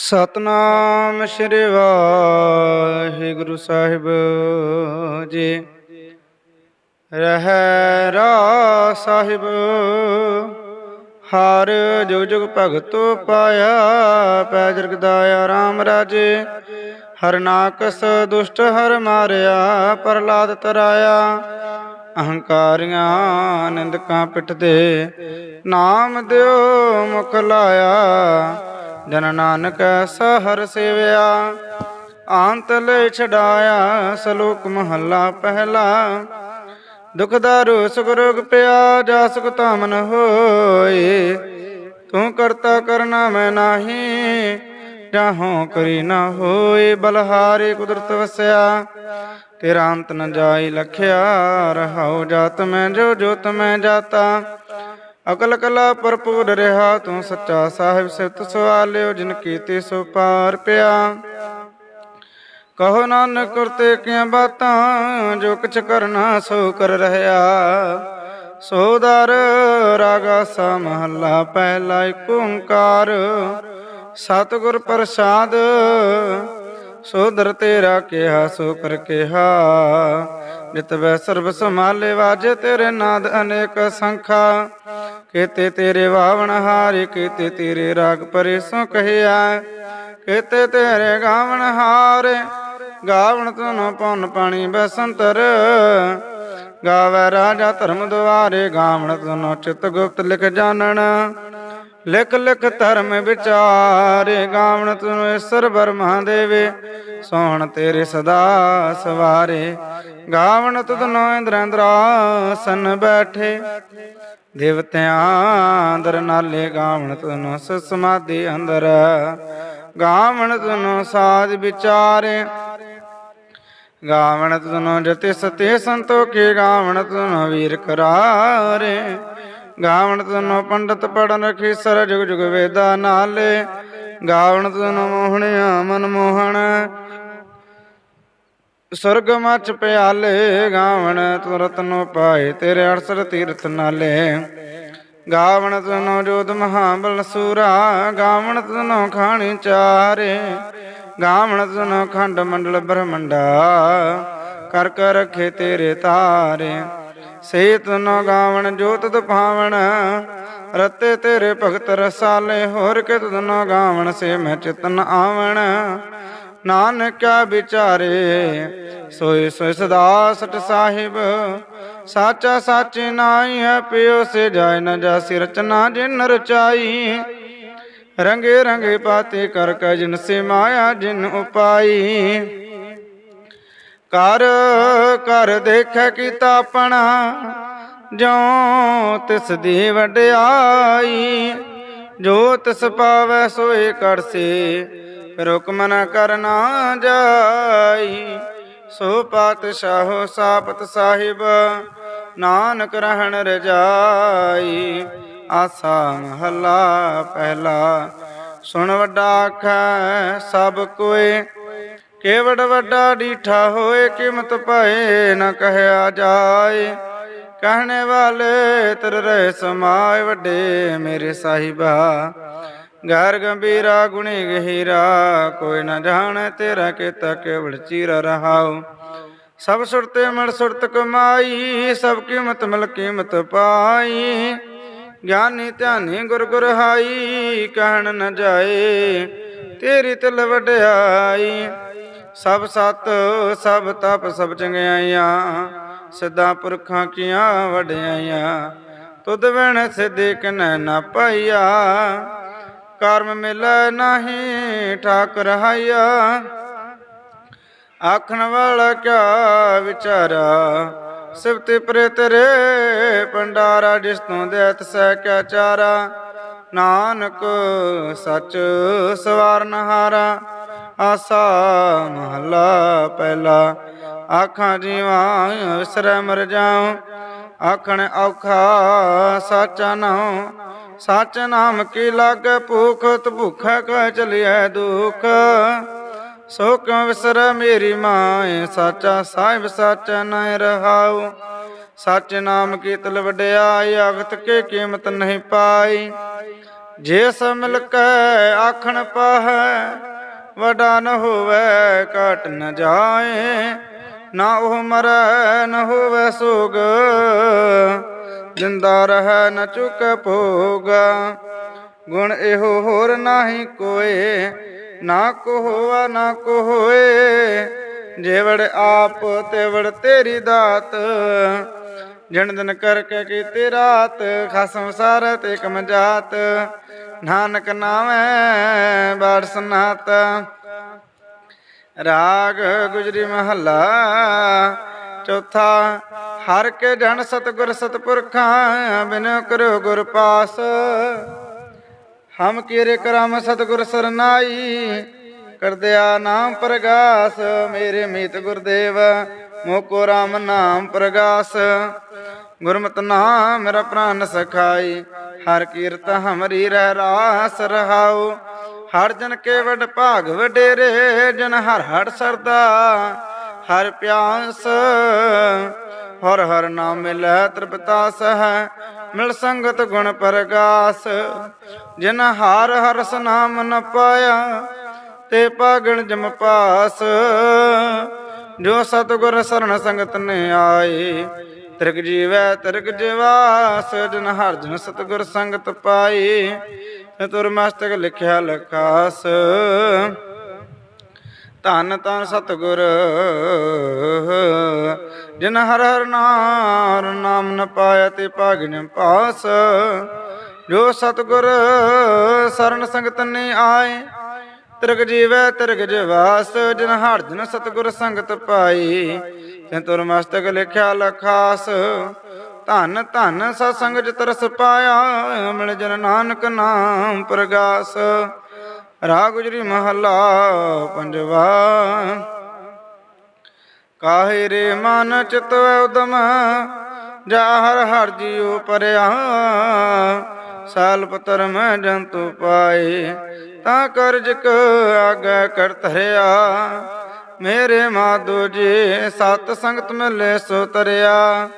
ਸਤਨਾਮ ਸ੍ਰੀ ਵਾਹਿਗੁਰੂ ਸਾਹਿਬ ਜੀ। ਰਹਿ ਰਾ ਸਾਹਿਬ, ਹਰ ਜੁਗ ਜੁਗ ਭਗਤੋ ਪਾਇਆ ਪੈ ਜਰਗਦਾਇਆ RAM ਰਾਜੇ। ਹਰ ਨਾਕਸ ਦੁਸ਼ਟ ਹਰ ਮਾਰਿਆ ਪ੍ਰਲਾਦ ਤਰਾਇਆ। ਅਹੰਕਾਰੀਆਂ ਨਿੰਦਕਾਂ ਪਿੱਠ ਦੇ ਨਾਮ ਦਿਓ ਮੁਖ ਲਾਇਆ। ਜਨ ਨਾਨਕ ਸਹਰ ਹਰ ਸੇਵਿਆ ਅੰਤ ਲੈ ਛਡਾਇਆ, ਸ਼ਲੋਕ ਮਹੱਲਾ ਪਹਿਲਾ। ਦੁਖ ਦਾਰੂ ਸੁਖ ਰੋਗ ਪਿਆ, ਜਾ ਸੁਖ ਤਾਮਨ ਹੋਏ। ਤੂੰ ਕਰਤਾ ਕਰਨਾ ਮੈਂ ਨਾਹੀ ਜਾਹੋਂ ਕਰੀ ਨਾ ਹੋਏ। ਬਲਹਾਰੇ ਕੁਦਰਤ ਵਸਿਆ, ਤੇਰਾ ਅੰਤ ਨ ਜਾਈ ਲਖਿਆ। ਰਹਾਉ ਜਾਤ ਮੈਂ, ਜੋ ਜੋਤ ਮੈਂ ਜਾਤਾ। ਅਕਲ ਕਲਾ ਭਰਪੂਰ ਰਿਹਾ, ਤੂੰ ਸੱਚਾ ਸਾਹਿਬ ਸਿਫਤ ਸਵਾਲਿਓ, ਜਿਨ ਕੀਤੇ ਸੋ ਪਾਰ ਪਿਆ। ਕਹੋ ਨਾਨਕ ਕਰਤੇ ਕਿਆਂ ਬਾਤਾਂ, ਜੋ ਕਿਛ ਕਰਨਾ ਸੋ ਕਰ ਰਹਾ। ਸੋ ਰਾਗਾ ਸਾ ਮਹੱਲਾ, ਪਹਿਲਾ ਏਕ ਓੰਕਾਰ। ਸਤਿਗੁਰ ਪ੍ਰਸਾਦ, ਸੋ ਤੇਰਾ ਕਿਹਾ, ਸੋ ਕਰ ਕਿਹਾ। ਨਿਤ ਵੈ ਸਰਬ ਸਮਾਲੇ ਵਾਜੇ ਤੇਰੇ ਨਾਦ ਅਨੇਕ ਸੰਖਾ। ਕੀਤੇ ਤੇਰੇ ਵਾਵਣ ਹਾਰੇ, ਕੀਤੇ ਤੇਰੇ ਰਾਗ ਪਰੇ ਸੋ ਕਹਿਆ। ਕੀਤੇ ਤੇਰੇ ਗਾਵਣ ਹਾਰੇ, ਗਾਵਣ ਤੁਨ ਪਉਨ ਪਾਣੀ ਬਸੰਤਰ। ਗਾਵੇ ਰਾਜਾ ਧਰਮ ਦੁਆਰੇ, ਗਾਵਣ ਤੁਨ ਚਿਤ ਗੁਪਤ ਲਿਖ ਜਾਣਨ। ਲਿਖ ਲਿਖ ਧਰਮ ਵਿਚਾਰੇ, ਗਾਵਣ ਤੁਨ ਈਸ਼ਰ ਬਰਮਾ ਦੇਵੇ। ਸੋਹਣ ਤੇਰੇ ਸਦਾ ਸਵਾਰੇ। ਗਾਵਣ ਤੁਧਨੋ ਇੰਦਰੰਦਰਾਸਨ ਬੈਠੇ। ਦੇਵਤਿਆਂ ਅੰਦਰ ਨਾਲੇ ਗਾਵਣ ਤੁਨੋ ਸਮਾਧੀ ਅੰਦਰ। ਗਾਵਣ ਤੁਨੋ ਸਾਜ ਵਿਚਾਰੇ। ਗਾਵਣ ਤੁਨੋ ਜਤੇ ਸਤੇ ਸੰਤੋਖੇ, ਗਾਵਣ ਤੁਨੋ ਵੀਰ ਕਰਾਰੇ। ਗਾਵਣ ਤੁਨੋ ਪੰਡਤ ਪੜਨ ਰਖੀ ਸਰ ਜੁਗ ਜੁਗ ਵੇਦਾ ਨਾਲੇ। ਗਾਵਣ ਤੁਨੋ ਮੋਹਣਿਆ ਮਨ ਮੋਹਣ ਸੁਰਗ ਮਚ ਪਿਆਲੇ ਗਾਵਣ ਤੂੰ ਰਤਨੋ ਪਾਏ ਤੇਰੇ ਅਰਸਰ ਤੀਰਥ ਨਾਲੇ। ਗਾਵਣ ਤਨੋ ਜੋਤ ਮਹਾਬਲ ਸੂਰਾ, ਗਾਵਣ ਤਨੋ ਖਾਣੀ ਚਾਰੇ। ਗਾਵਣ ਤਨੋ ਖੰਡ ਮੰਡਲ ਬ੍ਰਹਮੰਡਾ, ਕਰ ਕਰ ਰਖੇ ਤੇਰੇ ਤਾਰੇ। ਸੇ ਤਨੋ ਗਾਵਣ ਜੋਤ ਤਪਾਵਣ ਰਤੇ ਤੇਰੇ ਭਗਤ ਰਸਾਲੇ। ਹੋਰ ਕੇ ਤਨੋ ਗਾਵਣ ਸੇ ਮੈਂ ਚਿਤਨ ਆਵਣ। ਨਾਨਕਾ ਵਿਚਾਰੇ, ਸੋਈ ਸੋਈ ਸਦਾ ਸਟ ਸਾਹਿਬ, ਸਾਚਾ ਸਾਚੇ ਨਾਈ ਹੈ ਪਿਓ ਸੇ ਜਾਇ ਨ ਜਾਸੀ ਰਚਨਾ ਜਿਨ ਰਚਾਈ। ਰੰਗੇ ਰੰਗੇ ਪਾਤੇ ਕਰ ਕੈ ਜਿਨ ਸੇ ਮਾਇਆ ਜਿਨ ਉਪਾਈ। ਕਰ ਕਰ ਦੇਖੈ ਕੀਤਾ ਆਪਣਾ ਜੋ ਤਿਸ ਦੀ ਵਡਿਆਈ। ਜੋ ਤਿਸ ਪਾਵੈ ਸੋਏ ਕਰਸੇ ਹੁਕਮ ਨ ਕਰਨਾ ਜਾਈ। ਸੋ ਪਾਤਸ਼ਾਹੋ ਸਾਪਤ ਸਾਹਿਬ, ਨਾਨਕ ਰਹਿਣ ਰਜਾਈ। ਆਸਾ ਮਹੱਲਾ ਪਹਿਲਾ। ਸੁਣ ਵੱਡਾ ਆਖੈ, ਸਭ ਕੋਏ ਕੇਵੜ ਵੱਡਾ ਡੀਠਾ ਹੋਏ ਕਿਮਤ ਪਾਏ ਨਾ ਕਹਿਆ ਜਾਏ ਕਹਿਣੇ ਵਾਲੇ ਤਰ ਰਹਿ ਸਮਾਏ ਵੱਡੇ ਮੇਰੇ ਸਾਹਿਬਾ। ਗੈਰ ਗੰਭੀਰਾ, ਗੁਣੀ ਗਹੀਰਾ, ਕੋਈ ਨਾ ਜਾਣੈ ਤੇਰਾ ਕੀਤਾ ਕੇਵੜ ਚੀਰਾ ਰਹਾਉ। ਸਭ ਸੁਰਤੇ ਮੜ ਸੁਰਤ ਕਮਾਈ, ਸਭ ਕੀਮਤ ਮਿਲ ਕੀਮਤ ਪਾਈ। ਗਿਆਨੀ ਧਿਆਨੀ ਗੁਰ ਗੁਰ ਹਾਈ, ਕਹਿਣ ਨ ਜਾਏ ਤੇਰੀ ਤਿਲ ਵਡਿਆਈ। ਸਭ ਸਤ, ਸਭ ਤਪ, ਸਭ ਚੰਗਿਆਈਆਂ, ਸਿੱਧਾ ਪੁਰਖਾਂ ਕੀਆਂ ਵਡਿਆਈਆਂ। ਤੁਧ ਵਣ ਸਿੱਧੇ ਕਨੈ ਨਾ ਪਾਈਆ। ਕਰਮ ਮਿਲੈ ਨਹੀਂ ਠਾਕ ਰਹਾਇਆ ਆਖਣ ਵਾਲਾ ਕਿਆ ਵਿਚਾਰਾ? ਸਿਵਤੇ ਪਰੇ ਤੇਰੇ ਪੰਡਾਰਾ ਜਿਸ ਤੋਂ ਦੇਤ ਸਹਿ ਕਿਆ ਚਾਰਾ? ਨਾਨਕ ਸਚ ਸਵਾਰਨ ਹਾਰਾ ਆਸਾ ਮਹੱਲਾ ਪਹਿਲਾ। ਆਖਾਂ ਜੀਵਾਂ ਵਿਸਰੈ ਮਰ ਜਾਉ, ਆਖਣ ਔਖਾ ਸਾਚਾ ਨਾਉ। ਸਚ ਨਾਮ ਕੀ ਲਾਗੇ ਭੂਖ, ਤ ਭੁਖਾ ਕਹ ਚਲਿਐ ਦੁਖ? ਸੋ ਕਿਉ ਵਿਸਰ ਮੇਰੀ ਮਾਏ, ਸਾਚਾ ਸਾਹਿਬ ਸਾਚਾ ਨੈ ਰਹਾਉ। ਸਚ ਨਾਮ ਕੀ ਤਲ ਵਡਿਆਈ ਅਗਤ ਕੇ ਕੀਮਤ ਨਹੀਂ ਪਾਈ। ਜੇ ਸ ਮਿਲ ਕੈ ਆਖਣ ਪਾਹੈ, ਵਡਾ ਨ ਹੋਵੇ, ਘਟ ਨ ਜਾਏ। ਨਾ ਉਹ ਮਰੈ, ਨ ਹੋਵੇ ਸੋਗ। ਜਿੰਦਾ ਰਹਿ ਨ ਚੁਕੈ ਭੋਗ। ਗੁਣ ਇਹੋ ਹੋਰ ਨਾਹੀ ਕੋਏ, ਨਾ ਕੋ ਹੋਆ ਨਾ ਕੋ ਹੋਏ ਜੇਵੜ ਆਪ ਤੇਵੜ ਤੇਰੀ ਦਾਤ। ਜਣ ਦਿਨ ਕਰਕੇ ਕੀਤੀ ਰਾਤ ਖਸਮ ਸਾਰ ਤੇ ਕਮ ਜਾਤ। ਨਾਨਕ ਨਾਮੈ ਬਾੜ ਸਨਾਤ। ਰਾਗ ਗੁਜਰੀ ਮਹੱਲਾ, ਚੌਥਾ ਹਰ ਕੇ ਜਨ ਸਤਗੁਰ ਸਤਪੁਰਖਾਂ ਬਿਨ ਕਰੋ ਗੁਰ ਪਾਸ। ਹਮ ਕੀਰੇ ਕਰਮ ਸਤਗੁਰ ਸਰਨਾਈ ਕਰਦਿਆ ਨਾਮ ਪ੍ਰਗਾਸ। ਮੇਰੇ ਮੀਤ ਗੁਰਦੇਵ, ਮੋਕੋ ਰਾਮ ਨਾਮ ਪ੍ਰਗਾਸ। ਗੁਰਮਤਿ ਨਾਮ ਮੇਰਾ ਪ੍ਰਾਨ ਸਖਾਈ, ਹਰ ਕੀਰਤ ਹਮਰੀ ਰਹਿ ਰਾਸ ਰਹਾਉ। ਹਰ ਜਨ ਕੇ ਵਡ ਭਾਗ ਵਡੇਰੇ, ਜਨ ਹਰ ਹਰ ਸਰਦਾ। ਹਰ ਪਿਆਸ, ਹਰ ਹਰ ਨਾਮ ਮਿਲੈ ਤ੍ਰਿਪਤਾ ਸਹ, ਮਿਲ ਸੰਗਤ ਗੁਣ ਪ੍ਰਗਾਸ। ਜਿਨ ਹਰ ਹਰਸ ਨਾਮ ਨ ਪਾਇਆ, ਤੇ ਪਾਗਣ ਜਮ ਪਾਸ। ਜੋ ਸਤਗੁਰ ਸਰਣ ਸੰਗਤ ਨੇ ਆਏ ਤਿਰਕ ਜੀਵੈ ਤਿਰਕ ਜਵਾਸ। ਜਨ ਹਰ ਜਨ ਸਤਗੁਰ ਸੰਗਤ ਪਾਈ, ਤੇ ਤੁਰ ਮਸਤਕ ਲਿਖਿਆ ਲਖਾਸ ਧੰਨ ਧੰਨ ਸਤਗੁਰ, ਜਿਨ ਹਰ ਹਰ ਨਾਰ ਨਾਮ ਨ ਪਾਇਆ ਤੇ ਭਾਗਿਨ ਪਾਸ। ਜੋ ਸਤਗੁਰ ਸਰਨ ਸੰਗਤ ਨੇ ਆਏ, ਤਿਰਗ ਜੀਵੈ ਤਿਰਗ ਜਵਾਸ। ਜਿਨ ਹਰ ਜਨ ਸਤਗੁਰ ਸੰਗਤ ਪਾਈ ਤੇ ਤੁਰ ਮਸਤਕ ਲਿਖਿਆ ਲਖਾਸ। ਧੰਨ ਧੰਨ ਸਤ ਸੰਗ ਜਿ ਤਰਸ ਪਾਇਆ, ਮਿਲ ਜਨ ਨਾਨਕ ਨਾਮ ਪ੍ਰਗਾਸ। ਰਾਗ ਗੁਜਰੀ ਮਹੱਲਾ ਪੰਜਵਾ। ਕਾਹੇ ਰੇ ਮਨ ਚਿਤ ਉਦਮ, ਜਾ ਹਰ ਹਰ ਜੀਉ ਪਰਿਆ। ਸਾਲ ਪਤਰ ਮੈਂ ਜੰਤੂ ਪਾਏ, ਤਾਂ ਕਰਜ ਕ ਆਗੇ ਕਰ ਧਰਿਆ। ਮੇਰੇ ਮਾਧੋ ਜੀ, ਸਤ ਸੰਗਤ ਮਿਲੇ ਸੋ ਤਰਿਆ।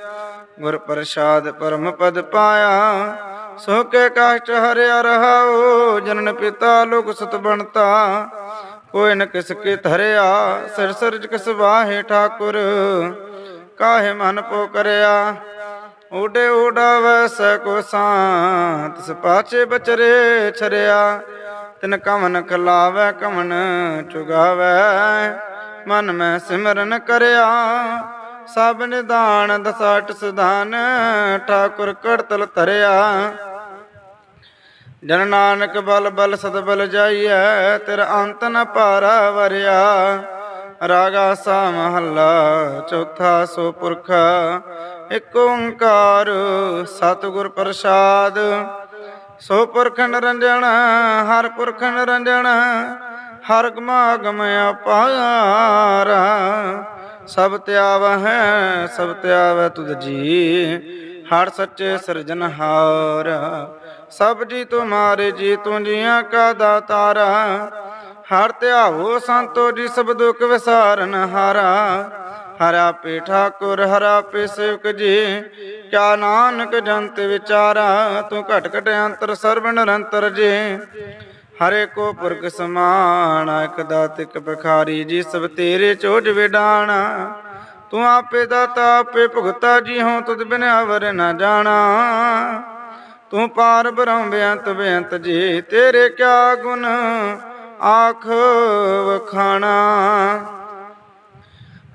ਗੁਰ ਪ੍ਰਸਾਦ ਪਰਮ ਪਦ ਪਾਇਆ ਸੋ ਕੇ ਕਾਸ਼ਟ ਹਰਿਆ ਰਹਾਉ, ਜਨਨ ਪਿਤਾ ਲੋਕ ਸੁਤ ਬਣਤਾ। ਕੋਈ ਨ ਕਿਸ ਕੇ ਧਰਿਆ, ਸਿਰ ਸਰਜ ਕਿਸ ਵਾਹੇ ਠਾਕੁਰ। ਕਾਹੇ ਮਨ ਪੋ ਕਰਿਆ, ਓਡੇ ਓਡਾ ਵੈਸ ਕੋ ਸਾਤ। ਸਪਾਚੇ ਬਚਰੇ ਛਰਿਆ, ਤਿਨ ਕਮਨ ਖਲਾਵੇ ਕਮਨ ਚੁਗਾਵੇ। ਮਨ ਮੈਂ ਸਿਮਰਨ ਕਰਿਆ ਸਭ ਨਿਦਾਨ ਦਸਾਟ ਸੁਧਾਨ, ਠਾਕੁਰ ਕਰਤਲ ਧਰਿਆ। ਜਨ ਨਾਨਕ ਬਲ ਬਲ ਸਦ ਬਲ ਜਾਈਐ, ਤੇਰਾ ਅੰਤ ਨ ਪਾਰਾ ਵਰਿਆ। ਰਾਗਾ ਸਾ ਮਹੱਲਾ ਚੌਥਾ ਸੋ ਪੁਰਖ, ਇਕ ਓੰਕਾਰ ਸਤਿਗੁਰ ਪ੍ਰਸਾਦ। ਸੋ ਪੁਰਖ ਨਿਰੰਜਨ ਹਰ ਪੁਰਖ ਨਿਰੰਜਨ ਹਰ ਗਮਾਗਮ ਅਪਾਰ। ਸਭ ਤਿਆਵ ਹੈ ਸਭ ਤਿਆਵ ਤੁਧ ਜੀ। ਹਰ ਸੱਚੇ ਸਿਰਜਨਹਾਰ ਸਭ ਜੀ ਤੁਮਾਰੇ ਜੀ ਤੂੰ ਜੀਆਂ ਕਾ ਦਾਤਾਰਾ। ਹਰ ਧਿਆਵੋ ਸੰਤੋ ਜੀ ਸਭ ਦੁਖ ਵਿਸਾਰਨ ਹਾਰਾ। ਹਰਾ ਪੇ ਠਾਕੁਰ, ਹਰਾ ਪੇ ਸੇਵਕ ਜੀ, ਕਿਆ ਨਾਨਕ ਜੰਤ ਵਿਚਾਰਾ। ਤੂੰ ਘਟ ਘਟ ਅੰਤਰ ਸਰਬ ਨਿਰੰਤਰ ਜੀ। ਹਰੇ ਕੋ ਪੁਰਖ ਸਮਾਨ, ਇਕ ਦਾਤ, ਇਕ ਬਖਾਰੀ ਜੀ ਸਭ ਤੇਰੇ ਚੋਜ ਵਿਡਾਣਾ। ਤੂੰ ਆਪੇ ਦਾਤਾ, ਆਪੇ ਭੁਗਤਾ ਜੀ ਹਉ ਤੁਧ ਬਿਨ ਅਵਰ ਨ ਜਾਣਾ। ਤੂੰ ਪਾਰ ਬ੍ਰਹਮ ਬੇਅੰਤ ਬੇਅੰਤ ਜੀ, ਤੇਰੇ ਕਿਆ ਗੁਣ, ਆਖ ਵਖਾਣਾ।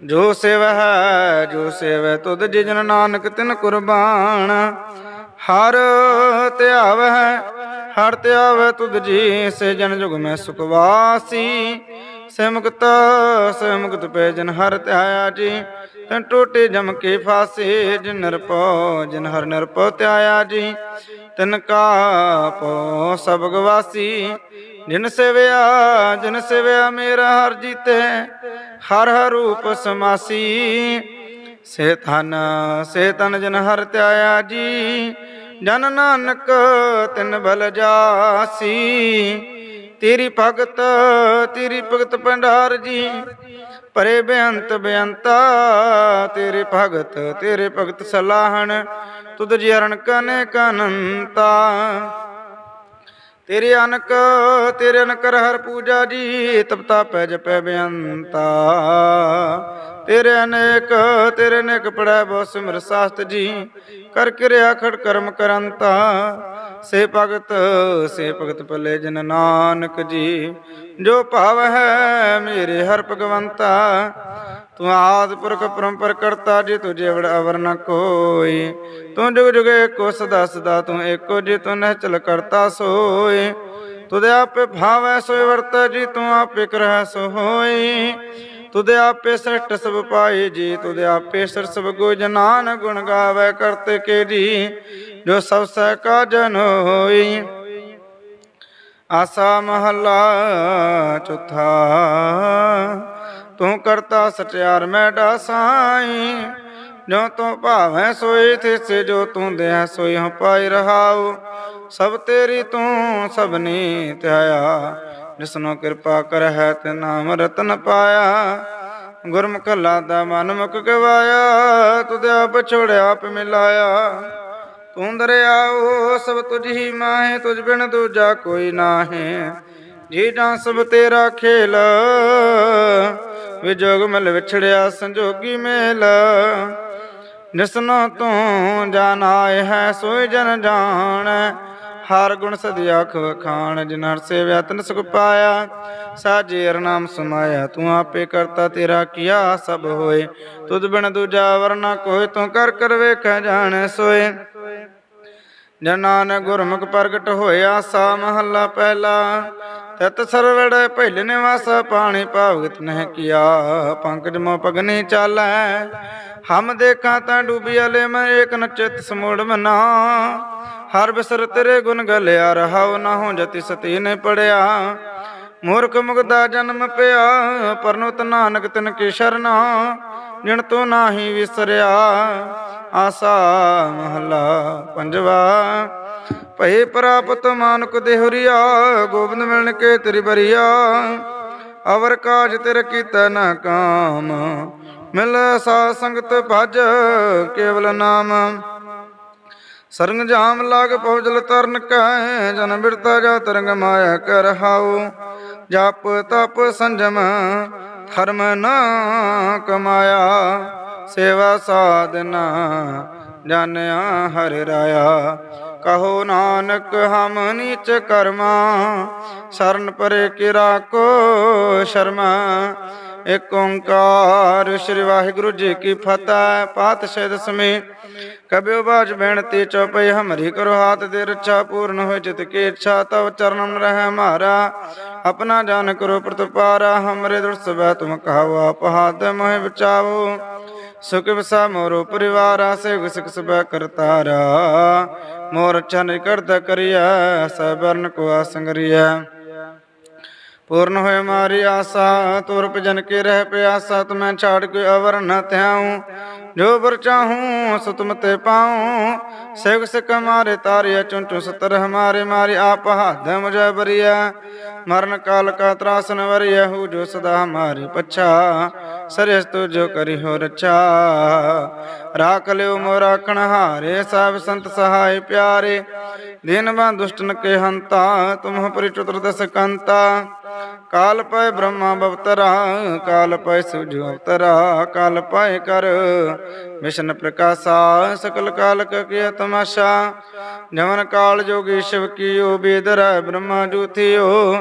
ਜੋ ਸੇਵ ਹੈ, ਜੋ ਸੇਵ ਤੁਧ ਜੀ ਨਾਨਕ ਤਿਨ ਕੁਰਬਾਨ। ਹਰ ਧਿਆਵ ਹੈ ਹਰ ਧਿਆਵ ਤੁਧ ਜੀ, ਸੇ ਜਨ ਜੁਗ ਮੈਂ ਸੁਖਵਾਸੀ ਸੇ ਮੁਕਤ, ਸੇ ਪੈ ਜਨ ਹਰ ਧਿਆਇਆ ਜੀ ਤਨ ਟੋਟੇ ਜਮ ਕੇ ਫਾਸੇ, ਜਿਨ ਨਿਰਪੋ, ਜਿਨ ਹਰ ਨਿਰਪੋ ਧਿਆਇਆ ਜੀ। ਤਿਨ ਕਾ ਪੋ ਸਭ ਗਵਾਸੀ ਜਿਨ ਸੇਵਿਆ ਜਿਨ ਸੇਵਿਆ ਮੇਰਾ ਹਰ ਜੀਤੇ, ਹਰ ਹਰ ਰੂਪ ਸਮਾਸੀ। ਸੇ ਤਨ ਸੇ ਤਨ ਜਨ ਹਰ ਧਿਆਇਆ ਜੀ ਜਨ ਨਾਨਕ ਤਿਨ ਬਲ ਜਾਸੀ। ਤੇਰੀ ਭਗਤ ਤੇਰੀ ਭਗਤ ਭੰਡਾਰ ਜੀ। ਪਰੇ ਬੇਅੰਤ ਬੇਅੰਤਾ, ਤੇਰੇ ਭਗਤ ਤੇਰੇ ਭਗਤ ਸਲਾਹਣ। ਤੁਧ ਜਰਨ ਕਨੇ ਕਨੰਤਾ ਤੇਰੇ ਅਨਕ, ਤੇਰੇ ਅਨਕਰ ਹਰ ਪੂਜਾ ਜੀ ਤਪਤਾ ਪੈ ਜਪੈ ਬੇਅੰਤਾ। ਤੇਰੇ ਅਨੇਕ ਤੇਰੇ ਅਨੇਕ ਪੜੈ ਬਹੁ ਸਿਮਰ ਸਾਸਤ ਜੀ, ਕਰ ਕਿਰਿਆ ਖੜ ਕਰਮ ਕਰੰਤਾ। ਸੇ ਭਗਤ ਸੇ ਭਗਤ ਭਲੇ ਜਨ ਨਾਨਕ ਜੀ ਜੋ ਭਾਵ ਹੈ ਮੇਰੇ ਹਰ ਭਗਵੰਤਾ, ਤੂੰ ਆਦ ਪੁਰਖ ਪਰੰਪਰ ਕਰਤਾ, ਜੀ ਤੁਝੇ ਵੜ ਅਵਰ ਨ ਕੋਈ। ਤੂੰ ਜੁਗ ਜੁਗ ਏਕੋ ਸਦਾ ਸਦਾ ਤੂੰ ਏਕੋ ਜੀ ਤੂੰ ਨਹਿਚਲ ਕਰਤਾ ਸੋਏ ਤੁਦੇ ਆਪੇ ਭਾਵੈ ਸੋਇ ਵਰਤ, ਜੀ ਤੂੰ ਆਪੇ ਕਰਹਿ ਸੋ ਹੋਈ ਤੁਦੇ ਆਪੇ ਸ੍ਰਿਸ਼ਟ ਸਭ ਪਾਈ, ਜੀ ਤੁਦੇ ਆਪੇ ਸਿਰ ਸਭ ਗੋ ਜਨਾਨ, ਗੁਣ ਗਾਵੇ ਕਰਤੇ ਕੇ ਜੀ ਜੋ ਸਭ ਸਹਿ ਕਾ ਜਨ ਹੋਈ। ਆਸਾ ਮਹੱਲਾ ਚੌਥਾ। ਤੂੰ ਕਰਤਾ ਸਚਿਆਰ ਮੈਂ ਡਾਸਾਈ ਜੋ ਤੂੰ ਭਾਵੇਂ ਸੋਈ ਥਿਸੇ, ਜੋ ਤੂੰ ਦੇਹ ਸੋਈ ਹਉ ਪਾਈ ਰਹਾਉ। ਸਭ ਤੇਰੀ ਤੂੰ ਸਭਨੀ ਧਿਆਇਆ ਜਿਸਨੋ ਕਿਰਪਾ ਕਰਹਿ ਤੇ ਨਾਮ ਰਤਨ ਪਾਇਆ। ਗੁਰਮੁਖ ਲਾਦਾ ਮਨ ਮੁਖ ਗਵਾਇਆ ਤੁਧ ਆਪ ਛੋੜਿਆ ਆਪ ਮਿਲਾਇਆ। ਤੂੰ ਦਰਿਆਓ ਸਭ ਤੁਝ ਹੀ ਮਾਹੇ, ਤੁਝ ਬਿਨ ਦੂਜਾ ਕੋਈ ਨਾਹੀ। ਜੀ ਜਾਂ ਸਭ ਤੇਰਾ ਖੇਲ, ਵਿਜੋਗ ਮਿਲ ਵਿਛੜਿਆ ਸੰਜੋਗੀ ਮੇਲ। ਜਿਸਨੋ ਤੂੰ ਜਾਣ ਹੈ, ਸੋਈ ਜਨ ਜਾਣੈ। ਹਰ ਗੁਣ ਸਦੀ ਆਖ ਵਖਾਣ ਜਿਨ ਹਰ ਸੇਵਿਆ ਤਨ ਸੁਖ ਪਾਇਆ। ਸਾਜੇ ਨਾਮ ਸਮਾਇਆ, ਤੂੰ ਆਪੇ ਕਰਤਾ ਤੇਰਾ ਕੀਆ ਸਭ ਹੋਏ। ਤੁਧ ਬਿਨ ਦੂਜਾ ਵਰਨਾ ਕੋਇ ਤੂੰ ਕਰ ਕਰ ਵੇਖੈ ਜਾਣੈ ਸੋਏ। ਜਨ ਨਾਨਕ ਗੁਰਮੁਖ ਪ੍ਰਗਟ ਹੋਇਆ, ਸਾ ਮਹੱਲਾ ਪਹਿਲਾ। ਤਤ ਸਰਵੜ ਪਹਿਲ ਨਿਵਾਸ ਪਾਣੀ ਭਾਵਗਤ ਨਹਿ ਕੀਆ, ਪੰਕਜ ਮੋ ਪਗਨੀ ਚਾਲੈ। ਹਮ ਦੇਖਾਂ ਤਾਂ ਡੂਬੀ ਅਲੇ ਮੈਂ ਏਕ ਨਚਿਤ ਸਮੂੜ ਮਨਾ। ਹਰ ਬਿਸਰ ਤੇਰੇ ਗੁਣ ਗਲਿਆ, ਰਹਾਉ ਨਾ ਹੋ ਜਤੀ ਸਤੀ ਨੇ ਪੜਿਆ। ਮੂਰਖ ਮੁਗਦਾ ਜਨਮ ਪਿਆ, ਪਰਨੁਤ ਨਾਨਕ ਤਿਨ ਕੀ ਸ਼ਰਨਾ। ਜਿਣ ਤੂੰ ਨਾਹੀ ਵਿਸਰਿਆ, ਆਸਾ ਮਹਲਾ ਪੰਜਵਾ। ਭਈ ਪ੍ਰਾਪਤ ਮਾਨੁਕ ਦੇਹੁਰੀਆ, ਗੋਬਿੰਦ ਮਿਲਣ ਕੇ ਤੇਰੀ ਬਰੀਆ। ਅਵਰ ਕਾਜ ਤੇਰੇ ਕੀਤਾ ਨਾ ਕਾਮ। ਮਿਲ ਸਾ ਸੰਗਤ ਭਜ ਕੇਵਲ ਨਾਮ। ਸਰੰਗ ਜਾਮ ਲਾਗ ਪਹੁੰਚਲ ਤਰਨ ਕੈ ਜਨ ਬਿਰਤਾ ਜਾ ਤਰੰਗ ਮਾਇਆ ਕਰ ਹਾਉ। ਜਪ ਤਪ ਸੰਜਮ, ਧਰਮ ਨਾ ਕਮਾਇਆ। ਸੇਵਾ ਸਾਧਨਾ, ਜਾਣਿਆ ਹਰਿ ਰਾਇਆ। ਕਹੋ ਨਾਨਕ, ਹਮ ਨੀਚ ਕਰਮਾ, ਸ਼ਰਨ ਪਰੇ ਕਿਰਾ ਕੋ ਸ਼ਰਮਾ। ਏਕ ਓੰਕਾਰ ਸ੍ਰੀ ਵਾਹਿਗੁਰੂ ਜੀ ਕੀ ਫਤਿਹ ਪਾਤਸ਼ਾਹ ਦਸਮੇ ਕਬਿਓ ਬਾਜ ਬੇਨਤੀ ਚਉਪਈ ਹਮਰੀ ਕਰੋ ਹਾਥ ਦੇ ਰੱਛਾ, ਪੂਰਨ ਹੋਏ ਜਿਤ ਕੀ ਇੱਛਾ, ਤਵ ਚਰਨਮ ਰਹਿ ਹਮਾਰਾ ਆਪਣਾ ਜਾਨ ਕਰੋ ਪ੍ਰਤਪਾਰਾ, ਹਮਰੇ ਦੁਰ ਸਬੈ ਤੁਮ ਕਹਾਵੋ ਆਪ ਹਾਥ ਮੋਹਿ ਬਚਾਵੋ। ਸੁਖ ਵਸਾ ਮੋਰੋ ਪਰਿਵਾਰਾ ਸੇ ਗੁਸਕ ਸਬੈ ਕਰਤਾਰਾ ਮੋਰ ਚਨ ਕਰਦਾ ਕਰਿਆ ਸਬਰਨ ਕੋ ਆਸੰਗਰਿਆ ਪੂਰਨ ਹੋਏ ਮਾਰੀ ਆਸਾ ਤੁਰ ਭਜਨ ਕੇ ਰਹਿ ਪਿਆਸਾ, ਤੁਮੈ ਛਾੜ ਕੇ ਅਵਰ ਨ ਧਿਆਉ ਜੋ ਬਰ ਚਾਹੂੰ ਸੋ ਤੁਮ ਤੇ ਪਾਉ। ਸੇਵ ਸਿਕ ਮਾਰੇ ਤਾਰਿਆ ਚੁੰਚੂ ਸਤਰ ਹਮਾਰੇ ਮਾਰੇ, ਆਪ ਹੱਦ ਮੁਝੈ ਬਰੀਆ ਮਰਨ ਕਾਲ ਕਾ ਤਰਾਸਨ ਵਰਿਆ ਹੂ ਜੋ ਸਦਾ ਹਮਾਰੀ ਪਛਾ। ਸਰਸ ਤੂ ਜੋ ਕਰੀ ਹੋ ਰਛਾ। ਰਾਖ ਲਿਓ ਮੋ ਰਾਖਣ ਹਾਰੇ ਸਭ ਸੰਤ ਸਹਾਇ ਪਿਆਰੇ। ਦਿਨ ਬੰ ਦੁਸ਼ਟਨ ਕੇ ਹੰਤਾ, ਤੁਮ ਪਰਿ ਚਤੁਰਦਸ ਕੰਤਾ। ਕਾਲ ਪੈ ਬ੍ਰਹਮਾ ਬਵਤਰਾ, ਕਾਲ ਪੈ ਸੁਜੁ ਅਵਤਰਾ, ਕਾਲ ਪੈ ਕਰ, ਮਿਸ਼ਨ ਪ੍ਰਕਾਸ਼ਾ ਸਕਲ ਕਾਲ ਕਕਿ ਤਮਾਸ਼ਾ ਜਮਨ ਕਾਲ ਜੋਗੀ ਸ਼ਿਵ ਕੀਓ ਬੇਦਰ ਬ੍ਰਹਮਾ ਜੂਥਿਓ।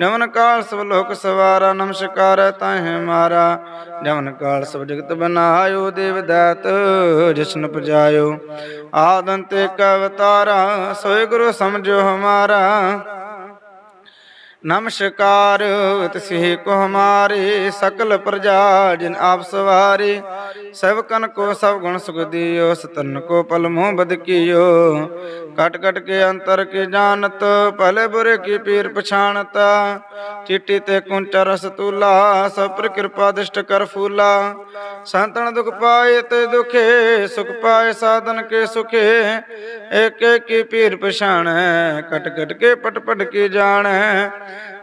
ਜਮਨ ਕਾਲ ਸਭ ਲੋਕ ਸਵਾਰਾ, ਨਮਸਕਾਰ ਤਾਹੇ ਮਾਰਾ। ਜਮਨ ਕਾਲ ਸਭ ਜਗਤ ਬਨਾਇਓ, ਦੇਵ ਦਾਤ ਜਿਸਨ ਪਜਾਇਓ। ਆਦੰਤੇ ਕਵਤਾਰਾ ਸੋਏ ਗੁਰੂ ਸਮਝੋ ਹਮਾਰਾ। ਨਮਸਕਾਰ, ਤਸਿਹ ਕੋ ਹਮਾਰੇ, ਸਕਲ ਪ੍ਰਜਾ ਜਿਨ ਆਪ ਸਵਾਰੇ। ਸਭ ਕਨ ਕੋ, ਸਭ ਗੁਣ ਸੁਖ ਦਿਓ, ਸਤਨ ਕੋ ਪਲ ਮੋਹ ਬਦ ਕੀਓ। ਕਟ ਕਟ ਕੇ ਅੰਤਰ ਕੇ ਜਾਣਤ, ਭਲੇ ਬੁਰੇ ਕੀ ਪੀਰ ਪਛਾਨਤ ਚਿੱਟੀ ਤੇ ਕੁੰਚ ਰਸ ਤੂਲਾ, ਸਭ ਪਰ ਕਿਰਪਾ ਦਿਸ਼ਟ ਕਰ ਫੂਲਾ। ਸੰਤਨ ਦੁਖ ਪਾਏ ਤੇ ਦੁਖੇ, ਸੁਖ ਪਾਏ ਸਾਧਨ ਕੇ ਸੁਖੇ। ਏਕ ਏਕ ਕੀ ਪੀਰ ਪਛਾਣੈ ਕਟ ਕਟ ਕੇ ਪਟ ਪਟ ਕੇ ਜਾਣੈ।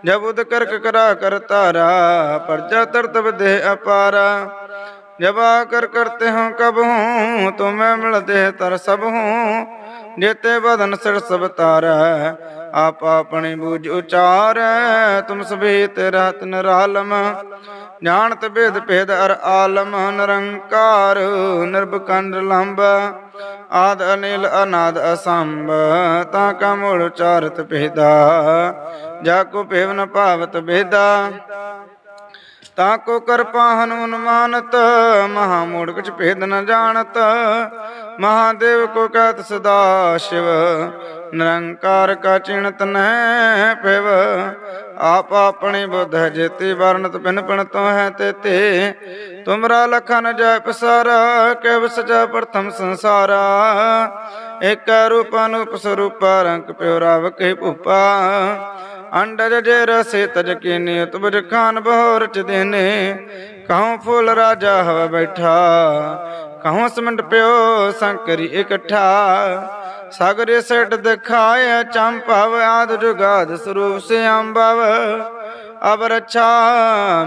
ਜਬ ਉਦ ਕਰਕ ਕਰਾ ਕਰ ਤਾਰਾ ਪਰਜਾ ਤਰਤਬ ਦੇ ਅਪਾਰਾ। ਜਬ ਆਕਰ ਕਰਤੇ ਹਾਂ ਕਬ ਹੂੰ ਤੁਮੈ ਮਿਲਦੇ ਤਰ ਸਭ ਹੂੰ। ਜੇਤੇ ਬਦਨ ਸਿਰ ਸਭ ਤਾਰੈ, ਆਪ ਆਪਣੀ ਬੂਝ ਉਚਾਰੈ। ਤੁਮ ਸਭੇਤ ਰਹਤ ਨਿਰਾਲਮ ਜਾਣਤ ਭੇਦ ਭੇਦ ਅਰ ਆਲਮ। ਨਿਰੰਕਾਰ ਨਿਰਭਕੰਡ ਲੰਬਾ ਆਦ ਅਨਿਲ ਅਨਾਦ ਅਸੰਭ, ਤਾਂ ਕਾ ਮੂਲ ਚਾਰਤ ਭੇਦਾ। ਜਾ ਕੋ ਭੇਵ ਨ ਭਾਵਤ ਭੇਦਾ। ਤਾਂ ਕੋ ਕਰਪਾ ਹਨੂਨ ਮਾਨਤ ਮਹਾ ਮੂੜ ਕੁਛ ਭੇਦ ਨ ਜਾਣਤ। ਮਹਾਦੇਵ ਕੋ ਕਹਿਤ ਸਦਾ ਸ਼ਿਵ, ਨਿਰੰਕਾਰ ਕਾ ਚਿਣਤ ਨਹਿ ਪਿਵ ਆਪ ਆਪਣੀ ਬੁੱਧ ਜੇਤੀ, ਵਰਣਤ ਪਿਨ ਪਿਨ ਤੋ ਹੈ ਤੇ ਤੇ ਤੁਮਰਾ ਲਖਨ ਜੈ ਪਸਾਰਾ, ਕਿਵ ਸਜਾ ਪ੍ਰਥਮ ਸੰਸਾਰਾ। ਇਕ ਰੂਪ ਅਨੂਪ ਸਰੂਪ, ਰੰਗ ਪਿਉ ਰਾਵ ਕੇ ਭੂਪਾ। ਅੰਡਜ ਜੇ ਰਸੇ ਤਜ ਕੀਨੀ, ਤੁਬਜ ਖਾਨ ਬਹੋਰ ਚ ਦੇਨੇ। ਕਹਉ ਫੁੱਲ ਰਾਜਾ ਹਵਾ ਬੈਠਾ, ਕਹਉ ਸਮੰਡ ਪਿਓ ਸੰਕਰੀ ਇਕੱਠਾ। ਸਾਗਰੇ ਸੇਟ ਦਿਖਾਇਆ ਚੰਪਵ ਆਦ ਜੁਗਾਦ ਸਰੂਪ ਸੇ ਅੰਬਵ ਅਬ ਰੱਛਾ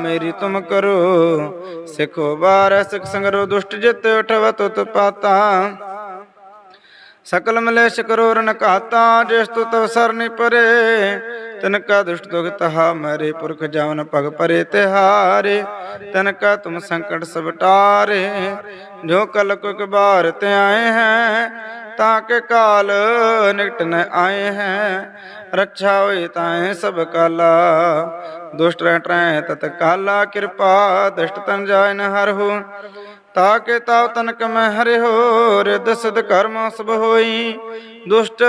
ਮੇਰੀ ਤੁਮ ਕਰੋ, ਸਿਖੋ ਬਾਰ ਸਿਖ ਸੰਗਰੋ ਦੁਸ਼ਟ ਜਿਤ ਉਠਵ ਤੁਤ ਪਾਤਾ। ਸਕਲ ਮਲੇਸ਼ ਕਰੋ ਰਨ ਘਾਤਾ ਜਿਸ ਤੁ ਤਵ ਸਰਨੀ ਪਰੇ। ਤਨ ਕਾ ਦੁਸ਼ਟ ਦੁਖ ਤਹਾ ਮਰੇ, ਪੁਰਖ ਜਵਨ ਪਗ ਪਰੇ ਤਿਹਾਰੇ। ਤਨ ਕਾ ਤੁਮ ਸੰਕਟ ਸਭ ਟਾਰੇ। ਜੋ ਕਲ ਕੁਕ ਬਾਰ ਤੇ ਆਏ ਹੈ, ਤਾਂ ਕੇ ਕਾਲ ਨਿਕਟ ਨ ਆਏ ਹੈ। ਰੱਛਾ ਹੋਏ ਤਾਏ ਸਭ ਕਾਲਾ। ਦੁਸ਼ਟ ਰਹਿ ਤਤ ਕਾਲਾ, ਕਿਰਪਾ ਦਸ਼ਟ ਤਨ ਜਾਇ ਨ ਹਰਹੁ ਤਾਕੇ ਤਾਵ ਤਨਕ ਮੈਂ ਹਰਿ ਹੋ ਰਿਦ ਸਿਧ ਕਰਮ ਸਭ ਹੋਈ। ਦੁਸ਼ਟ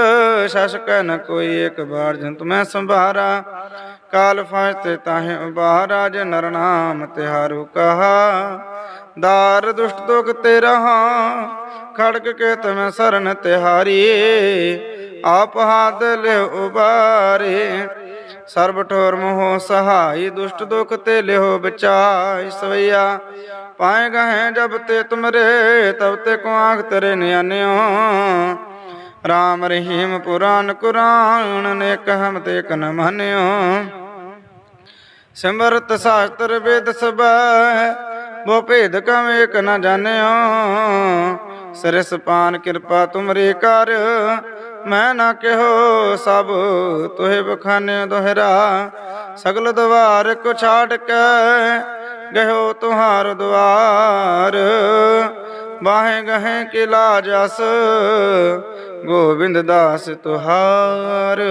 ਸ਼ਾਸਕ ਨ ਕੋਈ ਇੱਕ ਬਾਰ ਜੰਤ ਮੈਂ ਸੰਭਾਰਾ। ਕਾਲ ਫਾਸਤੇ ਤਾਹੇ ਉਬਾਰਾ, ਜੇ ਨਰ ਨਾਮ ਤਿਹਾਰੂ ਕਹਾ। ਦਾਰ ਦੁਸ਼ਟ ਦੁਖ ਤੇ ਰਹਾ ਖੜਕ ਕੇ ਤਮੈ ਸਰਨ ਤਿਹਾਰੀ। ਆਪ ਹਾਦ ਲਿ ਉਬਾਰੇ ਸਰਬ ਠੋਰ ਮੋਹ ਸਹਾਈ, ਦੁਸ਼ਟ ਦੁਖ ਤੇ ਲਿਓ ਬਚਾਈ ਸਵਈਆ। ਪਾਏ ਗਏ ਜਬ ਤੇ ਤੁਮਰੇ, ਤਬ ਤੇ ਕੋ ਆਖ ਤੇਰੇ ਨਿਆਨਿਓ ਰਾਮ ਰਹੀਮ ਪੁਰਾਨ ਕੁਰਾਨ ਨੇ ਕਹਮ ਤੇ ਕਨ ਮੰਨਿਓ। ਸਿਮਰਤ ਸ਼ਾਸਤਰ ਵੇਦ ਸਬੈ ਬੋ ਭੇਦ ਕਮ ਏਕ ਨ ਜਾਣਿਓ। ਸਰਸ ਪਾਨ ਕਿਰਪਾ ਤੁਮਰੇ ਕਰ ਮੈਂ ਨਾ ਕਿਹੋ ਸਭ ਤੋਹਿ ਬਖਾਨੇ ਦੋਹਰਾ, ਸਗਲ ਦਵਾਰ ਕੋ ਛਾੜ ਕੇ ਗਇਓ ਤੁਹਾਰ ਦਵਾਰ ਬਾਹੇ ਗਹੇ ਕੇ ਲਾਜ ਗੋਬਿੰਦ ਦਾਸ ਤੁਹਾਰ।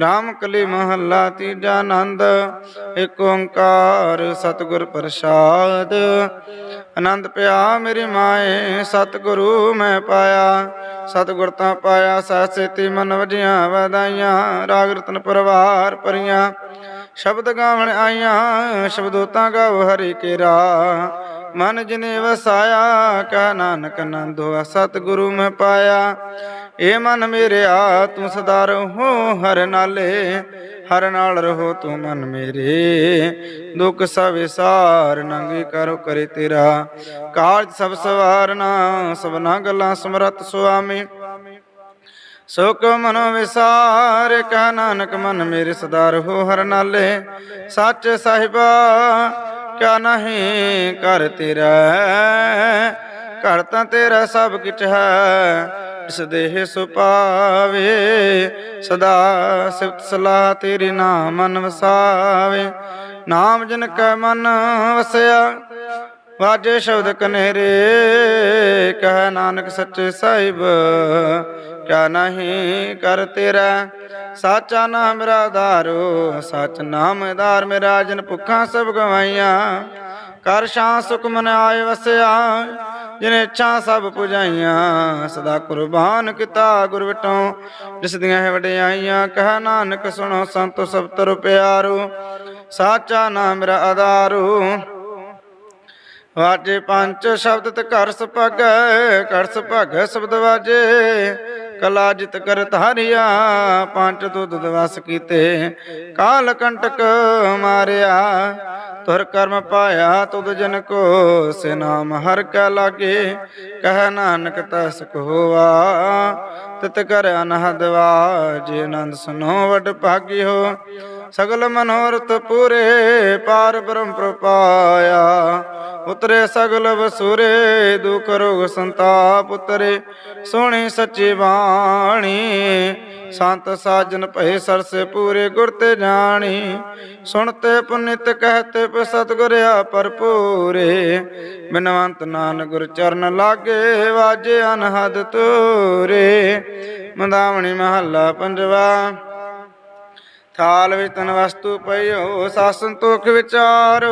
ਰਾਮ ਕਲੀ ਮਹੱਲਾ ਤੀਜਾ ਆਨੰਦ ਏਕ ਓੰਕਾਰ ਸਤਿਗੁਰ ਪ੍ਰਸਾਦ। ਆਨੰਦ ਪਿਆ ਮੇਰੀ ਮਾਏ, ਸਤਿਗੁਰੂ ਮੈਂ ਪਾਇਆ। ਸਤਿਗੁਰ ਤਾਂ ਪਾਇਆ ਸਤਿ ਮਨ ਵਜੀਆਂ ਵਧਾਈਆਂ, ਰਾਗ ਰਤਨ ਪਰਵਾਰ ਪਰੀਆਂ ਸ਼ਬਦ ਗਾਵਣ ਆਈਆਂ, ਸ਼ਬਦੋਤਾਂ ਗਾਵ ਹਰੀ ਕੇਰਾ। ਮਨ ਜਿਨੇ ਵਸਾਇਆ, ਕਹ ਨਾਨਕ ਨੰਦੋ ਸਤਿਗੁਰੂ ਮੈਂ ਪਾਇਆ। ਏ ਮਨ ਮੇਰਿਆ, ਤੂੰ ਸਦਾ ਰਹੋ ਹਰ ਨਾਲੇ, ਹਰ ਨਾਲ ਰਹੋ ਤੂੰ ਮਨ ਮੇਰੇ। ਦੁੱਖ ਸਭ ਵਿਸਾਰ ਨੰਗੀ ਕਰੋ ਕਰੇ ਤੇਰਾ। ਕਾਰਜ ਸਭ ਸਵਾਰਨਾ, ਸਭਨਾ ਗੱਲਾਂ ਸਮਰਤ ਸੁਆਮੀ। ਸੁਖ ਮਨ ਵਿਸਾਰ, ਕਹ ਨਾਨਕ ਮਨ ਮੇਰੇ ਸਦਾ ਰਹੋ ਹਰ ਨਾਲੇ। ਸੱਚ ਸਾਹਿਬਾ ਕਿਆ ਨਹੀਂ ਕਰ ਤੇਰਾ ਘਰ ਤਾਂ ਤੇਰਾ ਸਭ ਕਿਛ ਹੈ ਇਸ ਦੇਹ ਸੁਪਾਵੇ ਸਦਾ ਸਿਫਤ ਸਲਾਹ ਤੇਰੇ ਨਾਮ ਮਨ ਵਸਾਵੇ ਨਾਮ ਜਿਨ ਕੈ ਮਨ ਵਸਿਆ ਵਾਜੇ ਸ਼ਬਦ ਕਨੇਰੇ, ਕਹਿ ਨਾਨਕ ਸੱਚੇ ਸਾਹਿਬ, ਕਿਆ ਨਹੀਂ ਕਰ ਤੇਰਾ, ਸਾਚਾ ਨਾਮ ਮੇਰਾ ਆਧਾਰੋ ਸਚ ਨਾਮ ਆਧਾਰ ਮੇਰਾ, ਜਨ ਭੁੱਖਾਂ ਸਭ ਗਵਾਈਆਂ, ਕਰ ਸ਼ਾਂ ਸੁਖ ਮਨ ਆਏ ਵਸਿਆ, ਜਿਨੇ ਇੱਛਾ ਸਭ ਪੁਜਾਈਆਂ, ਸਦਾ ਕੁਰਬਾਨ ਕੀਤਾ ਗੁਰ ਵਿਟੋਂ, ਜਿਸ ਦੀਆਂ ਹੈ ਵਡਿਆਈਆਂ, ਕਹਿ ਨਾਨਕ ਸੁਣੋ ਸੰਤੋ ਸਭ ਤਰ ਪਿਆਰੋ, ਸਾਚਾ ਨਾਮ ਮੇਰਾ ਆਧਾਰੋ ਵਾਜੇ ਪੰਚ ਸ਼ਬਦ ਤੇ ਘਰ ਸੁਭਾਗੈ ਘਰ ਸੁਭਾਗੈ ਸ਼ਬਦ ਵਾਜੇ। ਕਲਾ ਜਿਤ ਕਰ ਧਾਰਿਆ, ਪੰਜ ਦੁੱਧ ਦਵਸ ਕੀਤੇ। ਕਾਲ ਕੰਟਕ ਮਾਰਿਆ, ਤੁਰ ਕਰਮ ਪਾਇਆ, ਤੁਧ ਜਨ ਕੋ ਸੇ ਨਾਮ ਹਰ ਕੈ ਲਾਗੇ। ਕਹਿ ਨਾਨਕ ਤਸ ਹੋਆ ਤਿਤ ਕਰ ਅਨਹਦ ਵਾਜ ਆਨੰਦ ਸੁਨੋ ਵਡ ਹੋ ਸਗਲ ਮਨੋਰਥ ਪੂਰੇ ਪਾਰ ਬ੍ਰਹਮ ਪ੍ਰਪਾਇਆ। ਉਤਰੇ ਸਗਲ ਵਸੁਰੇ, ਦੁਖ ਰੋਗ ਸੰਤਾਪ ਉਤਰੇ। ਸੋਹਣੀ ਸੱਚੀ ਬਾਣੀ, ਸੰਤ ਸਾਜਨ ਭਏ ਸਰਸੇ ਪੂਰੇ ਗੁਰ ਤੇ ਜਾਣੀ। ਸੁਣਤੇ ਪੁਨਿਤ ਕਹਤੇ ਪ ਸਤਿਗੁਰਿਆ ਭਰਪੂਰੇ। ਬਿਨਵੰਤ ਨਾਨਕ ਗੁਰ ਚਰਨ ਲਾਗੇ, ਵਾਜੇ ਅਨਹਦ ਤੂਰੇ ਮੰਦਾਵਣੀ ਮਹੱਲਾ ਪੰਜਵਾ। ਥਾਲ ਵਿੱਚ ਤਨ ਵਸਤੂ ਪਇਓ ਸਾਸਨ ਤੋਖ ਵਿਚਾਰ,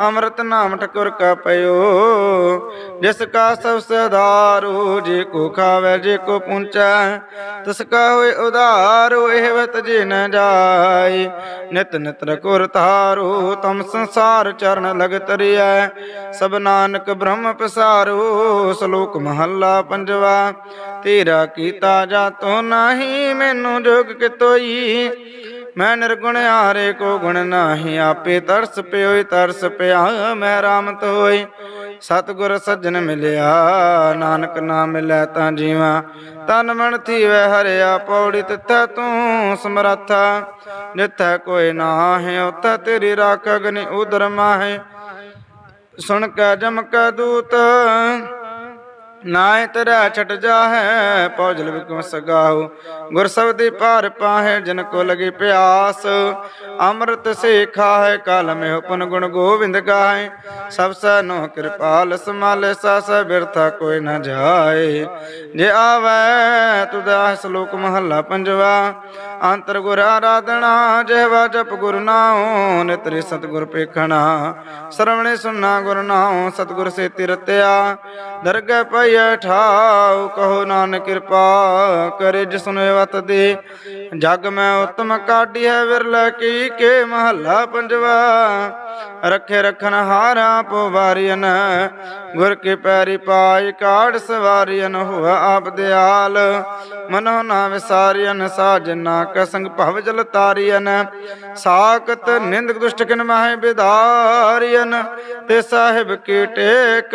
ਅੰਮ੍ਰਿਤ ਨਾਮ ਠਕੁਰ ਕਾ ਪਇਓ ਜਿਸ ਕਾ ਸਭ ਸਦਾਰੂ ਜੇ ਕੋ ਖਾਵੇ, ਜੇ ਕੋ ਪੁੰਚੈ, ਤਿਸ ਕਾ ਹੋਏ ਉਧਾਰੂ, ਇਹ ਵਤ ਜੇ ਨ ਜਾਈ ਨਿਤ ਨਿਤ ਰਕੁਰ ਤਾਰੂ ਤਮ ਸੰਸਾਰ ਚਰਨ ਲਗ ਤਰਿਐ ਸਭ ਨਾਨਕ ਬ੍ਰਹਮ ਪਸਾਰੂ, ਸ਼ਲੋਕ ਮਹੱਲਾ ਪੰਜਵਾ, ਤੇਰਾ ਕੀਤਾ ਜਾ ਜਾਤੋ ਨਾਹੀ, ਮੈਨੂੰ ਜੋਗ ਕਿਤੋਈ। ਮੈਂ ਨਿਰਗੁਣ ਹਾਰੇ ਕੋ ਗੁਣ ਨਾਹੀ, ਆਪੇ ਤਰਸ ਪਿਓਈ, ਤਰਸ ਪਿਆ, ਮੈਂ ਰਾਮ ਤੋਈ ਸਤਿਗੁਰ ਸੱਜਣ ਮਿਲਿਆ, ਨਾਨਕ ਨਾਮ ਮਿਲੈ ਤਾਂ ਜੀਵਾ। ਤਨ ਮਨ ਥੀਵੈ, ਹਰਿਆ ਪੌੜੀ ਤਿੱਥੈ ਤੂੰ ਸਮਰੱਥਾ। ਜਿੱਥੈ ਕੋਈ ਨਾਹੀ, ਉਥੈ ਤੇਰੀ ਰਾਖ ਅਗਨੀ ਉਦਰ ਮਾਹੇ। ਸੁਣ ਕੇ ਜਮ ਕੈ ਦੂਤ ਨਾਇ ਤੇਰਾ ਛਟ ਜਾਹੈ ਪੌਜਲ ਵਿਕਮ ਸਗਾਉ ਗੁਰ ਸਬਦੀ ਪਾਰ ਪਾਹੈ, ਜਨ ਕੋ ਲਗੀ ਪਿਆਸ। ਅੰਮ੍ਰਿਤ ਸੇ ਖਾਹੈ ਕਾਲ ਮੇ ਉਪਨ ਗੁਣ ਗੋਬਿੰਦ ਗਾਏ ਸਭ ਸੈ ਕਿਰਪਾਲ ਸਮਾਲੇ ਸਸ ਬਿਰਥਾ ਕੋਈ ਨ ਜਾਏ। ਜੇ ਆਵੈ ਤੁਦਾ ਸ਼ਲੋਕ ਮਹੱਲਾ ਪੰਜਵਾ। ਅੰਤਰ ਗੁਰ ਆਰਾਧਨਾ, ਜਿਹਵਾ ਜਪ ਗੁਰ ਨਾਉ, ਨਿਤਰੇ ਸਤਿਗੁਰ ਪੇਖਣਾ। ਸਰਵਣੇ ਸੁਨਣਾ ਗੁਰ ਨਾਉ, ਸਤਿਗੁਰ ਸੇ ਤਿਰਤਿਆ ਦਰਗਹਿ ਪਈਐ ਠਾਉ, ਕਹੋ ਨਾਨਕ ਕਿਰਪਾ ਕਰੇ ਜਿਸਨੇ ਵਤ ਦੇ। ਜਗ ਮੈਂ ਉਤਮ ਕਾਢੀ ਹੈ ਵਿਰਲਾ ਕੀ, ਕੇ ਮਹੱਲਾ ਪੰਜਵਾ। ਰੱਖੇ ਰਖਨ ਹਾਰਾ ਪਵਾਰੀਨ ਗੁਰ ਕੇ ਪੈਰੀ ਪਾਈ ਕਾੜ ਸਵਾਰੀਨ ਹੋਆ ਆਪ ਦਿਆਲ। ਮਨੋ ਨਾ ਵਿਸਾਰੀਨ ਸਾਜਨਾ ਕੈ ਸੰਗ ਭਵ ਜਲ ਤਾਰੀਨ ਸਾਖਤ ਨਿੰਦ ਦੁਸ਼ਟ ਕਿਨ ਮਾਹੇ ਬਿਦਾਰੀਨ ਤੇ ਸਾਹਿਬ ਕੀ ਟੇਕ।